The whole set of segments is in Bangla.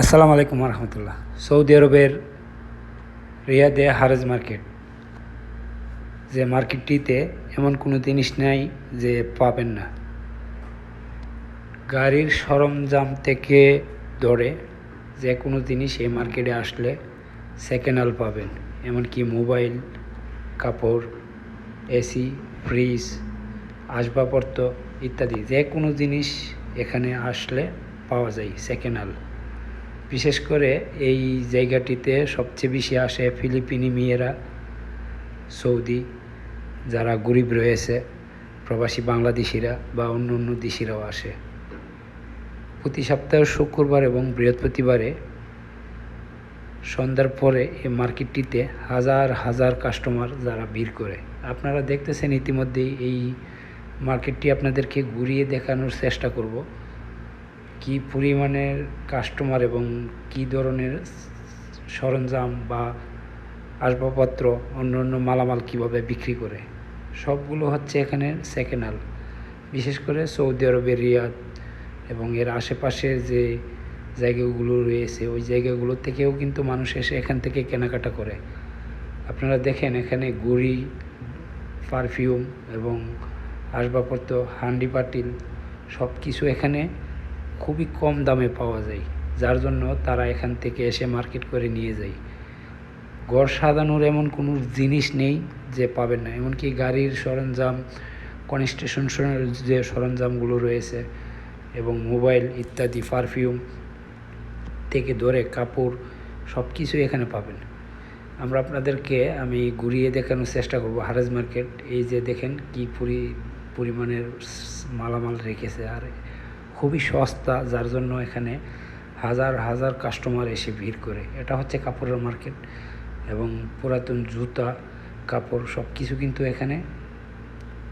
আসসালামু আলাইকুম রহমতুল্লাহ সৌদি আরবের রিয়াদে হারেজ মার্কেট। যে মার্কেটটিতে এমন কোনো জিনিস নাই যে পাবেন না। গাড়ির সরঞ্জাম থেকে ধরে যে কোনো জিনিস এই মার্কেটে আসলে সেকেন্ড হ্যান্ড পাবেন। এমনকি মোবাইল, কাপড় এসি ফ্রিজ আসবাবপত্র ইত্যাদি যে কোনো জিনিস এখানে আসলে পাওয়া যায় সেকেন্ড হ্যান্ড বিশেষ করে এই জায়গাটিতে সবচেয়ে বেশি আসে ফিলিপিনি মেয়েরা, সৌদি, যারা গরিব রয়েছে, প্রবাসী বাংলাদেশিরা বা অন্য অন্য দেশিরাও আসে। প্রতি সপ্তাহ শুক্রবার এবং বৃহস্পতিবারে সন্ধ্যার পরে এই মার্কেটটিতে হাজার হাজার কাস্টমার যারা ভিড় করে। আপনারা দেখতেছেন ইতিমধ্যেই এই মার্কেটটি আপনাদেরকে ঘুরিয়ে দেখানোর চেষ্টা করব। কি পরিমাণের কাস্টমার এবং কি ধরনের সরঞ্জাম বা আসবাবপত্র, অন্য অন্য মালামাল কীভাবে বিক্রি করে? সবগুলো হচ্ছে এখানে সেকেন্ড বিশেষ করে সৌদি আরবের রিয়াদ এবং এর আশেপাশের যে জায়গাগুলো রয়েছে, ওই জায়গাগুলো থেকেও কিন্তু মানুষ এসে এখান থেকে কেনাকাটা করে। আপনারা দেখেন এখানে গুড়ি পারফিউম এবং আসবাবপত্র, হান্ডি পাটিল সব কিছু এখানে খুবই কম দামে পাওয়া যায়, যার জন্য তারা এখান থেকে এসে মার্কেট করে নিয়ে যায়। ঘর সাজানোর এমন কোনো জিনিস নেই যে পাবেন না, এমনকি গাড়ির সরঞ্জাম, কনস্ট্রাকশন যে সরঞ্জামগুলো রয়েছে এবং মোবাইল ইত্যাদি, পারফিউম থেকে ধরে কাপড় সব কিছুই এখানে পাবেন। আমরা আপনাদেরকে আমি ঘুরিয়ে দেখানোর চেষ্টা করব হারেজ মার্কেট, এই যে দেখেন কি পরি, পরিমাণের মালামাল রেখেছে, আর খুবই সস্তা, যার জন্য এখানে হাজার হাজার কাস্টমার এসে ভিড় করে। এটা হচ্ছে কাপড়ের মার্কেট এবং পুরাতন জুতা, কাপড় সব কিছু কিন্তু এখানে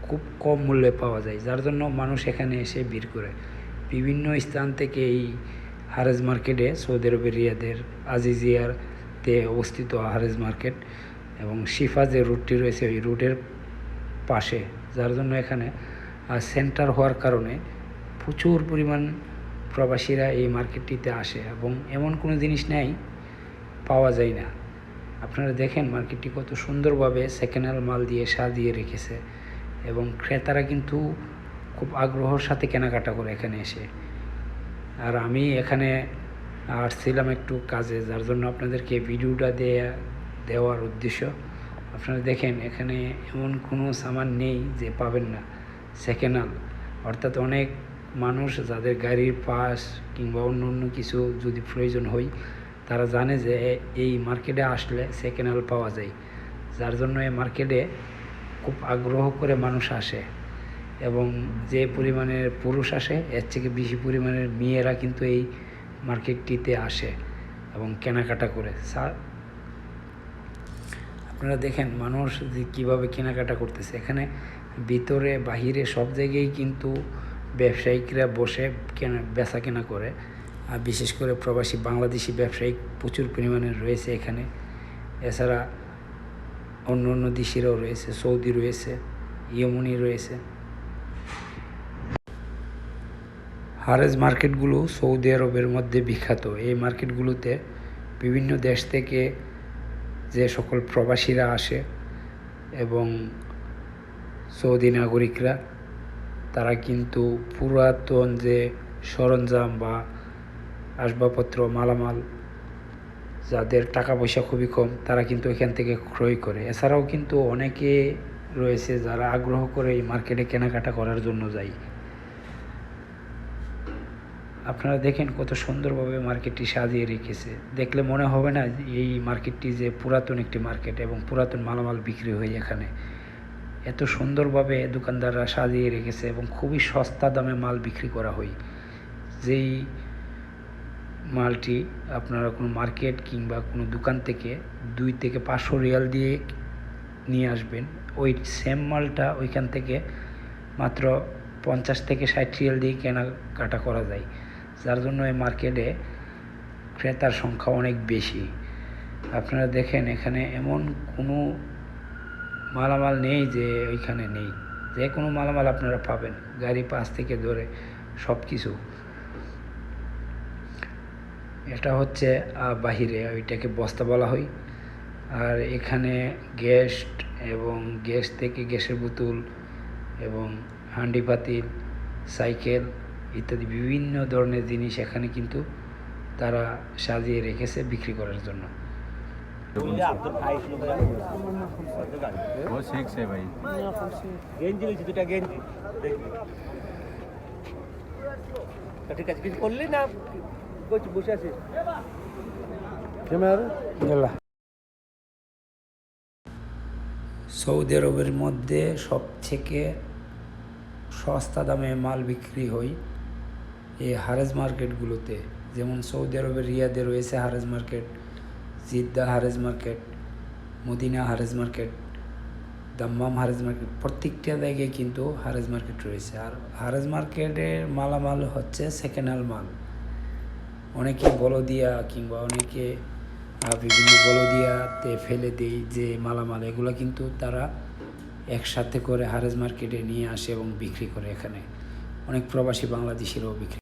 খুব কম মূল্যে পাওয়া যায়, যার জন্য মানুষ এখানে এসে ভিড় করে। বিভিন্ন স্থান থেকে এই হারেজ মার্কেটে সৌদি আরবের রিয়াদের আজিজিয়ারতে অবস্থিত হারেজ মার্কেট এবং শিফা যে রুটটি রয়েছে, ওই রুটের পাশে, যার জন্য এখানে সেন্টার হওয়ার কারণে প্রচুর পরিমাণ প্রবাসীরা এই মার্কেটটিতে আসে এবং এমন কোনো জিনিস নেই, পাওয়া যায় না। আপনারা দেখেন মার্কেটটি কত সুন্দরভাবে সেকেন্ড হ্যান্ড মাল দিয়ে সাজিয়ে রেখেছে এবং ক্রেতারা কিন্তু খুব আগ্রহর সাথে কেনাকাটা করে এখানে এসে। আর আমি এখানে আসছিলাম একটু কাজে, যার জন্য আপনাদেরকে ভিডিওটা দেয়া, দেওয়ার উদ্দেশ্য। আপনারা দেখেন এখানে এমন কোনো সামান নেই যে পাবেন না সেকেন্ড হ্যান্ড অর্থাৎ অনেক মানুষ যাদের গাড়ির পাস কিংবা অন্য অন্য কিছু যদি প্রয়োজন হয়, তারা জানে যে এই মার্কেটে আসলে সেকেন্ড হ্যান্ড পাওয়া যায়। যার জন্য এই মার্কেটে খুব আগ্রহ করে মানুষ আসে এবং যে পরিমাণের পুরুষ আসে, এর থেকে বেশি পরিমাণের মেয়েরা কিন্তু এই মার্কেটটিতে আসে এবং কেনাকাটা করে। আপনারা দেখেন মানুষ যে কীভাবে কেনাকাটা করতেছে। এখানে ভিতরে, বাহিরে সব জায়গায় কিন্তু ব্যবসায়িকরা বসে কেনা, বেচা কেনা করে। আর বিশেষ করে প্রবাসী বাংলাদেশি ব্যবসায়িক প্রচুর পরিমাণে রয়েছে এখানে। এছাড়া অন্য অন্য দেশেরও রয়েছে, সৌদি রয়েছে, ইয়মনি রয়েছে। হারেজ মার্কেটগুলো সৌদি আরবের মধ্যে বিখ্যাত। এই মার্কেটগুলোতে বিভিন্ন দেশ থেকে যে সকল প্রবাসীরা আসে এবং সৌদি নাগরিকরা তারা কিন্তু পুরাতন যে সরঞ্জাম বা আসবাবপত্র, মালামাল, যাদের টাকা পয়সা খুবই কম, তারা কিন্তু এখান থেকে ক্রয় করে। এছাড়াও কিন্তু অনেকে রয়েছে যারা আগ্রহ করে এই মার্কেটে কেনাকাটা করার জন্য যায়। আপনারা দেখেন কত সুন্দরভাবে মার্কেটটি সাজিয়ে রেখেছে। দেখলে মনে হবে না এই মার্কেটটি যে পুরাতন একটি মার্কেট এবং পুরাতন মালামাল বিক্রি হয় এখানে। এত সুন্দরভাবে দোকানদাররা সাজিয়ে রেখেছে এবং খুবই সস্তা দামে মাল বিক্রি করা হয়। যেই মালটি আপনারা কোনো মার্কেট কিংবা কোনো দোকান থেকে দুই থেকে পাঁচশো রিয়াল দিয়ে নিয়ে আসবেন, ওই সেম মালটা ওইখান থেকে মাত্র পঞ্চাশ থেকে ষাট রিয়াল দিয়ে কেনাকাটা করা যায়। যার জন্য এই মার্কেটে ক্রেতার সংখ্যা অনেক বেশি। আপনারা দেখেন এখানে এমন কোনো মালামাল নেই যে ওইখানে নেই। যে কোনো মালামাল আপনারা পাবেন। গাড়ি পাশ থেকে ধরে সব কিছু এটা হচ্ছে বাহিরে ওইটাকে বস্তা বলা হয়। আর এখানে গ্যাস এবং গ্যাস থেকে গ্যাসের বোতল এবং হান্ডি পাতিল, সাইকেল ইত্যাদি বিভিন্ন ধরনের জিনিস এখানে কিন্তু তারা সাজিয়ে রেখেছে বিক্রি করার জন্য। वो सिक्स है भाई গেঞ্জি লইছি দুটা গেঞ্জি দেখবি তা ঠিক আছে কিছু করলি না বসে বসে আছিস সৌদি আরবের মধ্যে সব থেকে সস্তা দামে মাল বিক্রি হয় এই হারেজ মার্কেটগুলোতে যেমন সৌদি আরবের রিয়াদে রয়েছে Haaretz market Jeddah Haraj market, Medina Haraj market, Dammam Haraj market, প্রত্যেকটা জায়গায় কিন্তু হারেজ মার্কেট রয়েছে। আর হারেজ মার্কেটের মালামাল হচ্ছে সেকেন্ড হ্যান্ড মাল। অনেকে বলদিয়া কিংবা অনেকে বিভিন্ন বলদিয়াতে ফেলে দেয় যে মালামাল, এগুলো কিন্তু তারা একসাথে করে হারেজ মার্কেটে নিয়ে আসে এবং বিক্রি করে এখানে। অনেক প্রবাসী বাংলাদেশিরাও বিক্রি